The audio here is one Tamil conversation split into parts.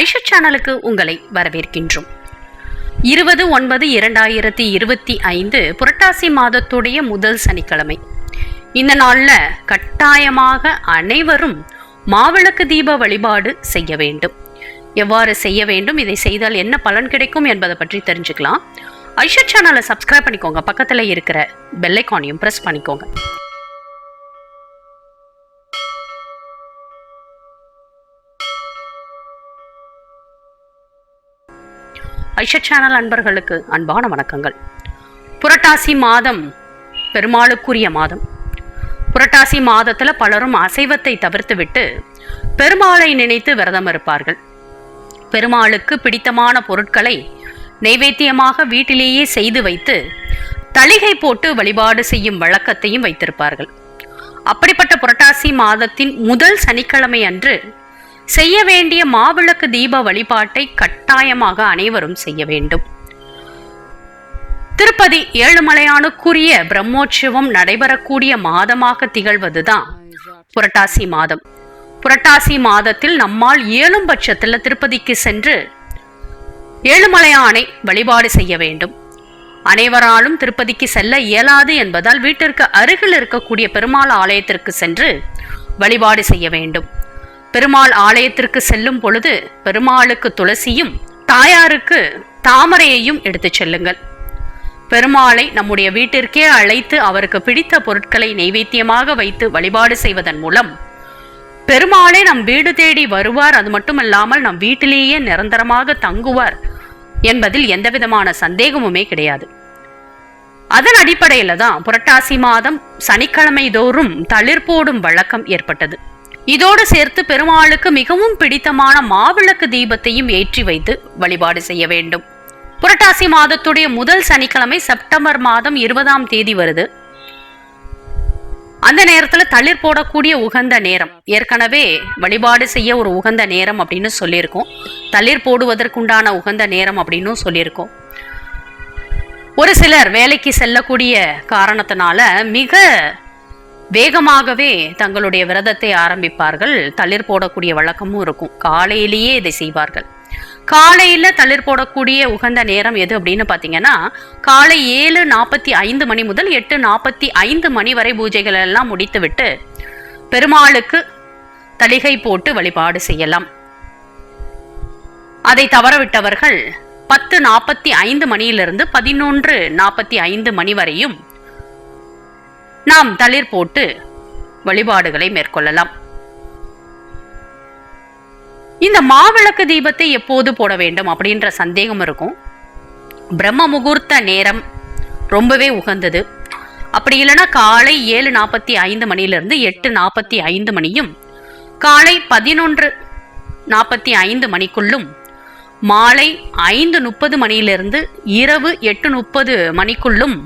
ஐஷா சேனலுக்கு உங்களை வரவேற்கின்றோம். இருபது ஒன்பது இரண்டாயிரத்தி இருபத்தி ஐந்து புரட்டாசி மாதத்துடைய முதல் சனிக்கிழமை. இந்த நாளில் கட்டாயமாக அனைவரும் மாவிளக்கு தீப வழிபாடு செய்ய வேண்டும். எவ்வாறு செய்ய வேண்டும் இதை செய்தால் என்ன பலன் கிடைக்கும் என்பதை பற்றி தெரிஞ்சுக்கலாம். ஐஷா சேனலை சப்ஸ்கிரைப் பண்ணிக்கோங்க. பக்கத்தில் இருக்கிற பெல்லைக்கானையும் ப்ரெஸ் பண்ணிக்கோங்க. ஐஷா சேனல் அன்பர்களுக்கு அன்பான வணக்கங்கள். புரட்டாசி மாதம் பெருமாளுக்குரிய மாதம். புரட்டாசி மாதத்தில் பலரும் அசைவத்தை தவிர்த்துவிட்டு பெருமாளை நினைத்து விரதம் இருப்பார்கள். பெருமாளுக்கு பிடித்தமான பொருட்களை நைவேத்தியமாக வீட்டிலேயே செய்து வைத்து தளிகை போட்டு வழிபாடு செய்யும் வழக்கத்தையும் வைத்திருப்பார்கள். அப்படிப்பட்ட புரட்டாசி மாதத்தின் முதல் சனிக்கிழமை அன்று செய்ய வேண்டிய மாவிளக்கு தீப வழிபாட்டை கட்டாயமாக அனைவரும் செய்ய வேண்டும். திருப்பதி ஏழுமலையானுக்குரிய பிரம்மோற்சவம் நடைபெறக்கூடிய மாதமாக திகழ்வதுதான் புரட்டாசி மாதம். புரட்டாசி மாதத்தில் நம்மால் இயலும் பட்சத்தில் திருப்பதிக்கு சென்று ஏழுமலையானை வழிபாடு செய்ய வேண்டும். அனைவராலும் திருப்பதிக்கு செல்ல இயலாது என்பதால் வீட்டிற்கு அருகில் இருக்கக்கூடிய பெருமாள் ஆலயத்திற்கு சென்று வழிபாடு செய்ய வேண்டும். பெருமாள் ஆலயத்திற்கு செல்லும் பொழுது பெருமாளுக்கு துளசியும் தாயாருக்கு தாமரையையும் எடுத்துச் செல்லுங்கள். பெருமாளை நம்முடைய வீட்டிற்கே அழைத்து அவருக்கு பிடித்த பொருட்களை நைவேத்தியமாக வைத்து வழிபாடு செய்வதன் மூலம் பெருமாளே நம் வீடு தேடி வருவார். அது மட்டுமல்லாமல் நம் வீட்டிலேயே நிரந்தரமாக தங்குவார் என்பதில் எந்தவிதமான சந்தேகமுமே கிடையாது. அதன் அடிப்படையில் தான் புரட்டாசி மாதம் சனிக்கிழமை தோறும் தளிர் போடும் வழக்கம் ஏற்பட்டது. இதோடு சேர்த்து பெருமாளுக்கு மிகவும் பிடித்தமான மாவிளக்கு தீபத்தையும் ஏற்றி வைத்து வழிபாடு செய்ய வேண்டும். புரட்டாசி மாதத்துடைய முதல் சனிக்கிழமை செப்டம்பர் மாதம் இருபதாம் தேதி வருது. அந்த நேரத்துல தளிர் போடக்கூடிய உகந்த நேரம். ஏற்கனவே வழிபாடு செய்ய ஒரு உகந்த நேரம் அப்படின்னு சொல்லியிருக்கோம். தளிர் போடுவதற்குண்டான உகந்த நேரம் அப்படின்னு சொல்லியிருக்கோம். ஒரு சிலர் வேலைக்கு செல்லக்கூடிய காரணத்தினால மிக வேகமாகவே தங்களுடைய விரதத்தை ஆரம்பிப்பார்கள். தளிர் போடக்கூடிய வழக்கமும் இருக்கும். காலையிலேயே இதை செய்வார்கள். காலையில தளிர் போடக்கூடிய உகந்த நேரம் எது அப்படின்னு பார்த்தீங்கன்னா காலை ஏழு நாற்பத்தி ஐந்து மணி முதல் எட்டு நாற்பத்தி ஐந்து மணி வரை பூஜைகள் எல்லாம் முடித்துவிட்டு பெருமாளுக்கு தளிகை போட்டு வழிபாடு செய்யலாம். அதை தவறவிட்டவர்கள் பத்து நாற்பத்தி ஐந்து மணியிலிருந்து பதினொன்று நாற்பத்தி ஐந்து மணி வரையும் நாம் தளிர் போட்டு வழிபாடுகளை மேற்கொள்ளலாம். இந்த மாவிளக்கு தீபத்தை எப்போது போட வேண்டும் அப்படின்ற சந்தேகம் இருக்கும். பிரம்ம முகூர்த்த நேரம் ரொம்பவே உகந்தது. அப்படி இல்லைன்னா காலை ஏழு நாற்பத்தி ஐந்து மணியிலிருந்து எட்டு நாற்பத்தி ஐந்து மணியும் காலை பதினொன்று நாற்பத்தி ஐந்து மணிக்குள்ளும் மாலை ஐந்து முப்பது மணியிலிருந்து இரவு எட்டு முப்பது மணிக்குள்ளும்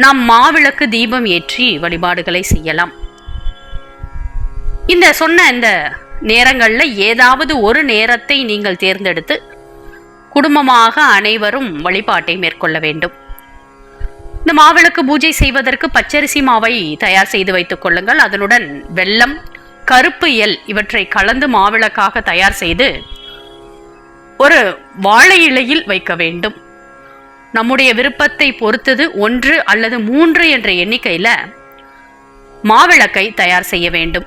நாம் மாவிளக்கு தீபம் ஏற்றி வழிபாடுகளை செய்யலாம். இந்த சொன்ன இந்த நேரங்களில் ஏதாவது ஒரு நேரத்தை நீங்கள் தேர்ந்தெடுத்து குடும்பமாக அனைவரும் வழிபாட்டை மேற்கொள்ள வேண்டும். இந்த மாவிளக்கு பூஜை செய்வதற்கு பச்சரிசி மாவை தயார் செய்து வைத்துக் கொள்ளுங்கள். அதனுடன் வெள்ளம் கருப்பு எல் இவற்றை கலந்து மாவிளக்காக தயார் செய்து ஒரு வாழை இலையில் வைக்க வேண்டும். நம்முடைய விருப்பத்தை பொறுத்தது ஒன்று அல்லது மூன்று என்ற எண்ணிக்கையில் மாவிளக்கை தயார் செய்ய வேண்டும்.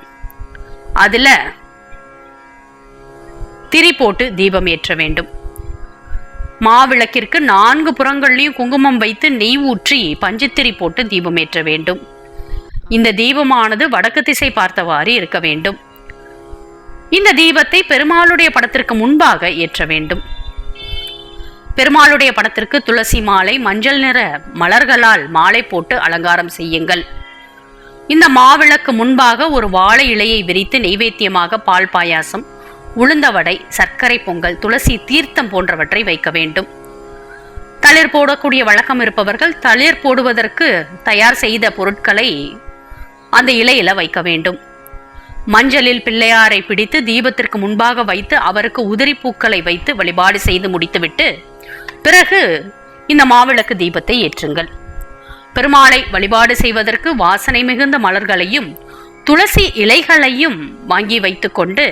அதில் திரி போட்டு தீபம் ஏற்ற வேண்டும். மாவிளக்கிற்கு நான்கு புறங்கள்லையும் குங்குமம் வைத்து நெய் ஊற்றி பஞ்சுத்திரி போட்டு தீபம் ஏற்ற வேண்டும். இந்த தீபமானது வடக்கு திசை பார்த்தவாறு இருக்க வேண்டும். இந்த தீபத்தை பெருமாளுடைய படத்திற்கு முன்பாக ஏற்ற வேண்டும். பெருமாளுடைய படத்திற்கு துளசி மாலை மஞ்சள் நிற மலர்களால் மாலை போட்டு அலங்காரம் செய்யுங்கள். இந்த மாவிளக்கு முன்பாக ஒரு வாழை இலையை விரித்து நெய்வேத்தியமாக பால் பாயாசம் உளுந்தவடை சர்க்கரை பொங்கல் துளசி தீர்த்தம் போன்றவற்றை வைக்க வேண்டும். தளிர் போடக்கூடிய வழக்கம் இருப்பவர்கள் தளிர் போடுவதற்கு தயார் செய்த பொருட்களை அந்த இலையில வைக்க வேண்டும். மஞ்சளில் பிள்ளையாரை பிடித்து தீபத்திற்கு முன்பாக வைத்து அவருக்கு உதிரி பூக்களை வைத்து வழிபாடு செய்து முடித்துவிட்டு பிறகு இந்த மாவிளக்கு தீபத்தை ஏற்றுங்கள். பெருமாளை வழிபாடு செய்வதற்கு வாசனை மிகுந்த மலர்களையும் துளசி இலைகளையும் வாங்கி வைத்துக்கொண்டு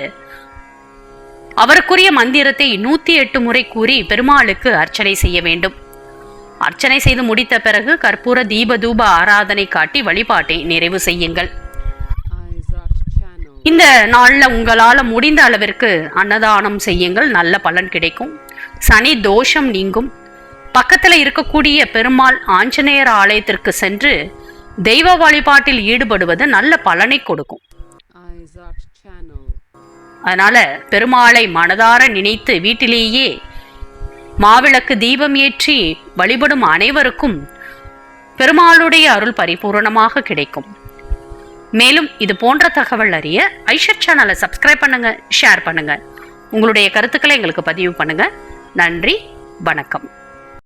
அவருக்குரிய மந்திரத்தை நூத்தி எட்டு முறை கூறி பெருமாளுக்கு அர்ச்சனை செய்ய வேண்டும். அர்ச்சனை செய்து முடித்த பிறகு கற்பூர தீப தூப ஆராதனை காட்டி வழிபாட்டை நிறைவு செய்யுங்கள். இந்த நாளில் உங்களால் முடிந்த அளவிற்கு அன்னதானம் செய்யுங்கள். நல்ல பலன் கிடைக்கும். சனி தோஷம் நீங்கும். பக்கத்தில் இருக்கக்கூடிய பெருமாள் ஆஞ்சநேயர் ஆலயத்திற்கு சென்று தெய்வ வழிபாட்டில் ஈடுபடுவது நல்ல பலனை கொடுக்கும். அதனால பெருமாளை மனதார நினைத்து வீட்டிலேயே மாவிளக்கு தீபம் ஏற்றி வழிபடும் அனைவருக்கும் பெருமாளுடைய அருள் பரிபூரணமாக கிடைக்கும். மேலும் இது போன்ற தகவல் அறிய ஐஷர் சேனலை சப்ஸ்கிரைப் பண்ணுங்க ஷேர் பண்ணுங்க. உங்களுடைய கருத்துக்களை எங்களுக்கு பதிவு பண்ணுங்க. நன்றி வணக்கம்.